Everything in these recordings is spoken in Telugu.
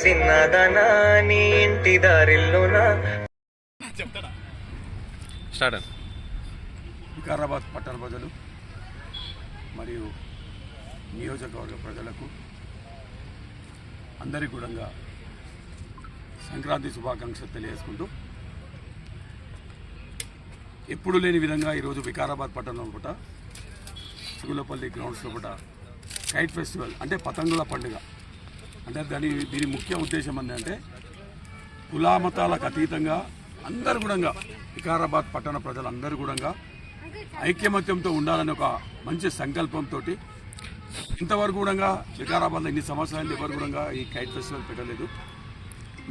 సిన్నదనా నీ ఇంటి దారిల్లోనా? స్టార్ట్ అండి వికారాబాద్ పట్టణ ప్రజలు మరియు నియోజకవర్గ ప్రజలకు అందరికీ కూడా సంక్రాంతి శుభాకాంక్షలు తెలియజేసుకుంటూ ఎప్పుడు లేని విధంగా ఈరోజు వికారాబాద్ పట్టణం పూట చిగులపల్లి గ్రౌండ్స్ లోపల కైట్ ఫెస్టివల్ అంటే పతంగుల పండుగ. అంటే దాని దీని ముఖ్య ఉద్దేశం ఏంటంటే కులామతాలకు అతీతంగా అందరు కూడా వికారాబాద్ పట్టణ ప్రజలందరూ కూడా ఐక్యమత్యంతో ఉండాలని ఒక మంచి సంకల్పంతో ఇంతవరకు కూడా వికారాబాద్లో ఇన్ని సంవత్సరాలు ఎవరు కూడా ఈ కైట్ ఫెస్టివల్ పెట్టలేదు.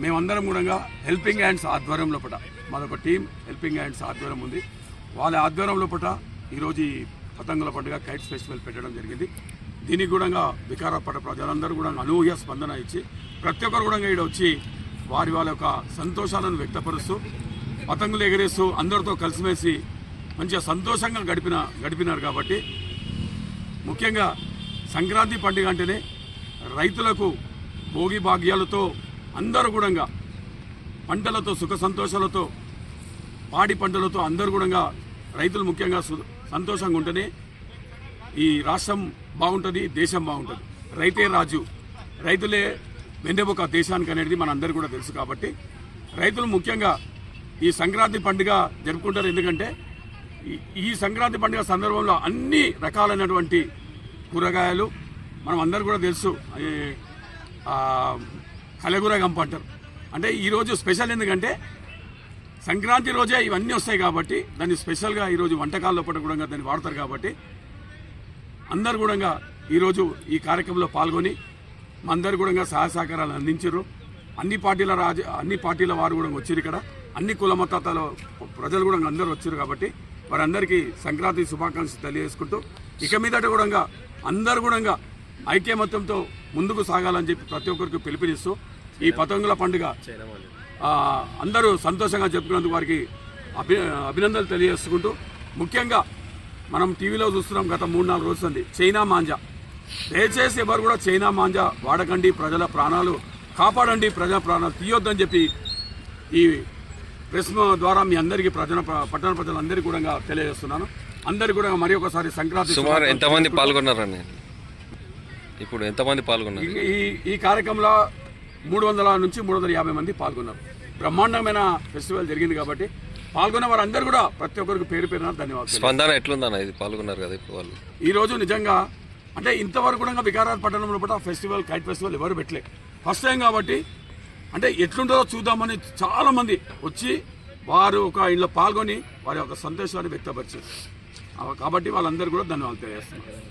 మేమందరం కూడా హెల్పింగ్ హ్యాండ్స్ ఆధ్వర్యం లోపల మాదొక టీం హెల్పింగ్ హ్యాండ్స్ ఆధ్వర్యం ఉంది. వాళ్ళ ఆధ్వర్యం లోపల ఈరోజు ఈ పతంగుల పండుగ కైట్స్ ఫెస్టివల్ పెట్టడం జరిగింది. దీనికి కూడా వికారాపట్ట ప్రజలందరూ కూడా అనూహ్య స్పందన ఇచ్చి ప్రతి ఒక్కరు కూడా ఇక్కడ వచ్చి వారి వాళ్ళ యొక్క సంతోషాలను వ్యక్తపరుస్తూ పతంగులు ఎగరేస్తూ అందరితో కలిసిమెలిసి మంచిగా సంతోషంగా గడిపిన గడిపినారు కాబట్టి ముఖ్యంగా సంక్రాంతి పండుగ అంటేనే రైతులకు భోగి భాగ్యాలతో అందరూ కూడా పంటలతో సుఖ సంతోషాలతో పాడి పంటలతో అందరూ కూడా రైతులు ముఖ్యంగా సు- సంతోషంగా ఉంటేనే ఈ రాష్ట్రం బాగుంటుంది దేశం బాగుంటుంది. రైతే రాజు. రైతులే వెన్నెముక దేశానికి అనేది మనందరూ కూడా తెలుసు కాబట్టి రైతులు ముఖ్యంగా ఈ సంక్రాంతి పండుగ జరుపుకుంటారు. ఎందుకంటే ఈ- ఈ సంక్రాంతి పండుగ సందర్భంలో అన్ని రకాలైనటువంటి కూరగాయలు మనం అందరూ కూడా తెలుసు. ఈ, కలగూర గంప అంటారు అంటే ఈరోజు స్పెషల్ ఎందుకంటే సంక్రాంతి రోజే ఇవన్నీ వస్తాయి కాబట్టి దాన్ని స్పెషల్గా ఈరోజు వంటకాల్లో పూట కూడా దాన్ని వాడతారు కాబట్టి అందరు కూడా ఈరోజు ఈ కార్యక్రమంలో పాల్గొని మందరు అందరు కూడా సహాయ సహకారాలు అందించారు. అన్ని పార్టీల రాజ అన్ని పార్టీల వారు కూడా వచ్చారు ఇక్కడ. అన్ని కుల మతాల ప్రజలు కూడా అందరూ వచ్చారు కాబట్టి వారందరికీ సంక్రాంతి శుభాకాంక్షలు తెలియజేసుకుంటూ ఇక మీదట కూడా అందరు కూడా ఐక్యమత్యంతో ముందుకు సాగాలని చెప్పి ప్రతి ఒక్కరికి పిలుపునిస్తూ ఈ పతంగుల పండుగ అందరూ సంతోషంగా చెప్పుకున్నందుకు వారికి అభి అభినందనలు తెలియజేసుకుంటూ ముఖ్యంగా మనం టీవీలో చూస్తున్నాం గత మూడు నాలుగు రోజులు ఉంది చైనా మాంజా. దయచేసి ఎవరు కూడా చైనా మాంజా వాడకండి ప్రజల ప్రాణాలు కాపాడండి ప్రజల ప్రాణాలు తీయొద్దని చెప్పి ఈ ప్రెస్ ద్వారా మీ అందరికీ ప్రజల పట్టణ ప్రజలందరికీ కూడా తెలియజేస్తున్నాను. అందరికీ కూడా మరి ఒకసారి సంక్రాంతి సుమారు ఎంతమంది పాల్గొన్నారండి? ఇప్పుడు ఎంతమంది పాల్గొన్నారు? ఈ- ఈ ఈ కార్యక్రమంలో మూడు వందల నుంచి మూడు వందల యాభై మంది పాల్గొన్నారు. బ్రహ్మాండమైన ఫెస్టివల్ జరిగింది కాబట్టి పాల్గొన్న వారందరూ కూడా ప్రతి ఒక్కరికి పేరు పేరున ధన్యవాదాలు స్పందన ఎట్లుందన్న ఇది? పాల్గొన్నారు కదా ఇప్పుడు వాళ్ళు. ఈ రోజు నిజంగా అంటే ఇంతవరకు కూడా వికారాబాద్ పట్టణంలో కూడా ఫెస్టివల్ కైట్ ఫెస్టివల్ ఎవరు పెట్టలే. ఫస్ట్ టైం కాబట్టి అంటే ఎట్లుంటుందో చూద్దామని చాలా మంది వచ్చి వారు ఒక ఇంట్లో పాల్గొని వారి యొక్క సంతోషాన్ని వ్యక్తపరిచారు. కాబట్టి వాళ్ళందరూ కూడా ధన్యవాదాలు తెలియజేస్తున్నారు.